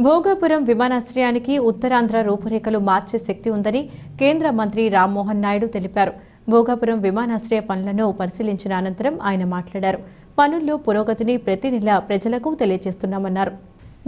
భోగాపురం విమానాశ్రయానికి ఉత్తరాంధ్ర రూపురేఖలు మార్చే శక్తి ఉందని కేంద్ర మంత్రి రామ్మోహన్ నాయుడు తెలిపారు. భోగాపురం విమానాశ్రయ పనులను పరిశీలించిన అనంతరం ఆయన మాట్లాడారు. పనుల్లో పురోగతిని ప్రతి నెల ప్రజలకు తెలియజేస్తున్నామన్నారు.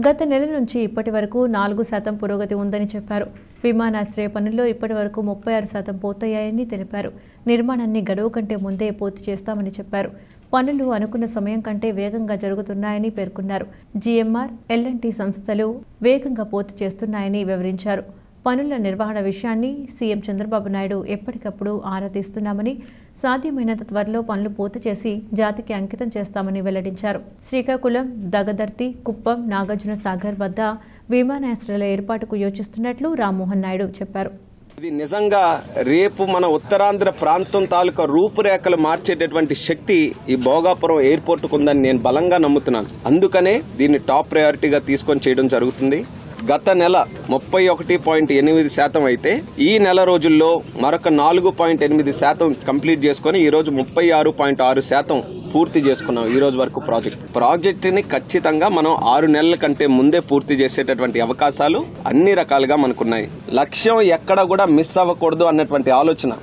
గత నెల నుంచి ఇప్పటి వరకు నాలుగు శాతం పురోగతి ఉందని చెప్పారు. విమానాశ్రయ పనుల్లో ఇప్పటి వరకు ముప్పై ఆరు శాతం పూర్తయ్యాయని తెలిపారు. నిర్మాణాన్ని గడువు కంటే ముందే పూర్తి చేస్తామని చెప్పారు. పనులు అనుకున్న సమయం కంటే వేగంగా జరుగుతున్నాయని పేర్కొన్నారు. జీఎంఆర్ ఎల్ఎన్టీ సంస్థలు వేగంగా పూర్తి చేస్తున్నాయని వివరించారు. పనుల నిర్వహణ విషయాన్ని సీఎం చంద్రబాబు నాయుడు ఎప్పటికప్పుడు ఆరా తీస్తున్నామని సాధ్యమైనంత త్వరలో పనులు పూర్తి చేసి జాతికి అంకితం చేస్తామని వెల్లడించారు. శ్రీకాకుళం దగదర్తి కుప్పం నాగార్జున సాగర్ వద్ద విమానాశ్రయాల ఏర్పాటుకు యోచిస్తున్నట్లు రామ్మోహన్ నాయుడు చెప్పారు. ఇది నిజంగా రేపు మన ఉత్తరాంధ్ర ప్రాంతం తాలూకా రూపురేఖలు మార్చేటటువంటి శక్తి ఈ భోగాపురం ఎయిర్పోర్ట్ ఉందని నేను బలంగా నమ్ముతున్నాను. అందుకనే దీన్ని టాప్ ప్రయారిటీగా తీసుకొని చేయడం జరుగుతుంది. గత నెల ముప్పై ఒకటి పాయింట్ ఎనిమిది శాతం అయితే ఈ నెల రోజుల్లో మరొక నాలుగు పాయింట్ ఎనిమిది శాతం కంప్లీట్ చేసుకొని ఈ రోజు ముప్పై ఆరు పాయింట్ ఆరు శాతం పూర్తి చేసుకున్నాం ఈ రోజు వరకు ప్రాజెక్ట్. ప్రాజెక్ట్ని ఖచ్చితంగా మనం ఆరు నెలల కంటే ముందే పూర్తి చేసేటటువంటి అవకాశాలు అన్ని రకాలుగా మనకున్నాయి. లక్ష్యం ఎక్కడ కూడా మిస్ అవ్వకూడదు అన్నటువంటి ఆలోచన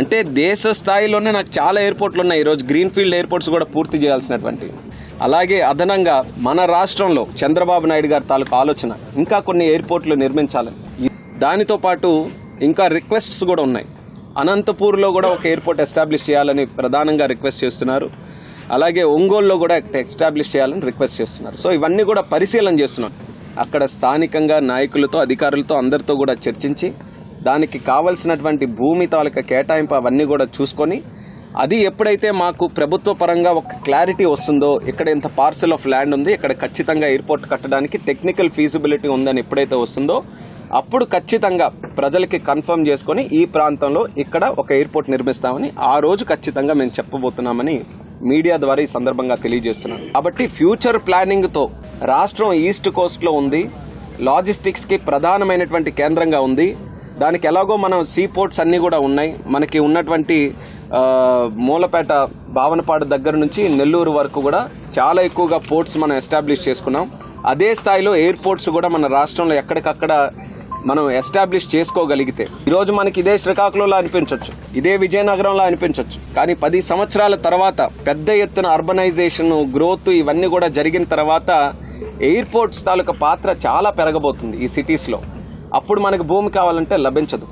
అంటే దేశ స్థాయిలోనే నాకు చాలా ఎయిర్పోర్ట్లు ఉన్నాయి. ఈరోజు గ్రీన్ ఫీల్డ్ ఎయిర్పోర్ట్స్ కూడా పూర్తి చేయాల్సినటువంటి. అలాగే అదనంగా మన రాష్ట్రంలో చంద్రబాబు నాయుడు గారి తాలూకు ఆలోచన ఇంకా కొన్ని ఎయిర్పోర్ట్లు నిర్మించాలని దానితో పాటు ఇంకా రిక్వెస్ట్స్ కూడా ఉన్నాయి. అనంతపూర్లో కూడా ఒక ఎయిర్పోర్ట్ ఎస్టాబ్లిష్ చేయాలని ప్రధానంగా రిక్వెస్ట్ చేస్తున్నారు. అలాగే ఒంగోలులో కూడా ఎస్టాబ్లిష్ చేయాలని రిక్వెస్ట్ చేస్తున్నారు. సో ఇవన్నీ కూడా పరిశీలన చేస్తున్నాం. అక్కడ స్థానికంగా నాయకులతో అధికారులతో అందరితో కూడా చర్చించి దానికి కావలసినటువంటి భూమి తాలూకా కేటాయింపు అవన్నీ కూడా చూసుకొని అది ఎప్పుడైతే మాకు ప్రభుత్వ పరంగా ఒక క్లారిటీ వస్తుందో ఇక్కడ ఇంత పార్సల్ ఆఫ్ ల్యాండ్ ఉంది ఇక్కడ ఖచ్చితంగా ఎయిర్పోర్ట్ కట్టడానికి టెక్నికల్ ఫీజిబిలిటీ ఉందని ఎప్పుడైతే వస్తుందో అప్పుడు ఖచ్చితంగా ప్రజలకి కన్ఫర్మ్ చేసుకొని ఈ ప్రాంతంలో ఇక్కడ ఒక ఎయిర్పోర్ట్ నిర్మిస్తామని ఆ రోజు ఖచ్చితంగా మేము చెప్పబోతున్నామని మీడియా ద్వారా ఈ సందర్భంగా తెలియజేస్తున్నాను కాబట్టి ఫ్యూచర్ ప్లానింగ్తో రాష్ట్రం ఈస్ట్ కోస్ట్లో ఉంది లాజిస్టిక్స్కి ప్రధానమైనటువంటి కేంద్రంగా ఉంది దానికి ఎలాగో మనం సీ పోర్ట్స్ అన్నీ కూడా ఉన్నాయి. మనకి ఉన్నటువంటి మూలపేట భావనపాడు దగ్గర నుంచి నెల్లూరు వరకు కూడా చాలా ఎక్కువగా పోర్ట్స్ మనం ఎస్టాబ్లిష్ చేసుకున్నాం. అదే స్థాయిలో ఎయిర్పోర్ట్స్ కూడా మన రాష్ట్రంలో ఎక్కడికక్కడ మనం ఎస్టాబ్లిష్ చేసుకోగలిగితే ఈరోజు మనకి ఇదే శ్రీకాకుళంలో అనిపించవచ్చు ఇదే విజయనగరంలో అనిపించవచ్చు కానీ పది సంవత్సరాల తర్వాత పెద్ద ఎత్తున అర్బనైజేషన్ గ్రోత్ ఇవన్నీ కూడా జరిగిన తర్వాత ఎయిర్పోర్ట్స్ తాలూకా పాత్ర చాలా పెరగబోతుంది ఈ సిటీస్లో. అప్పుడు మనకు భూమి కావాలంటే లభించదు.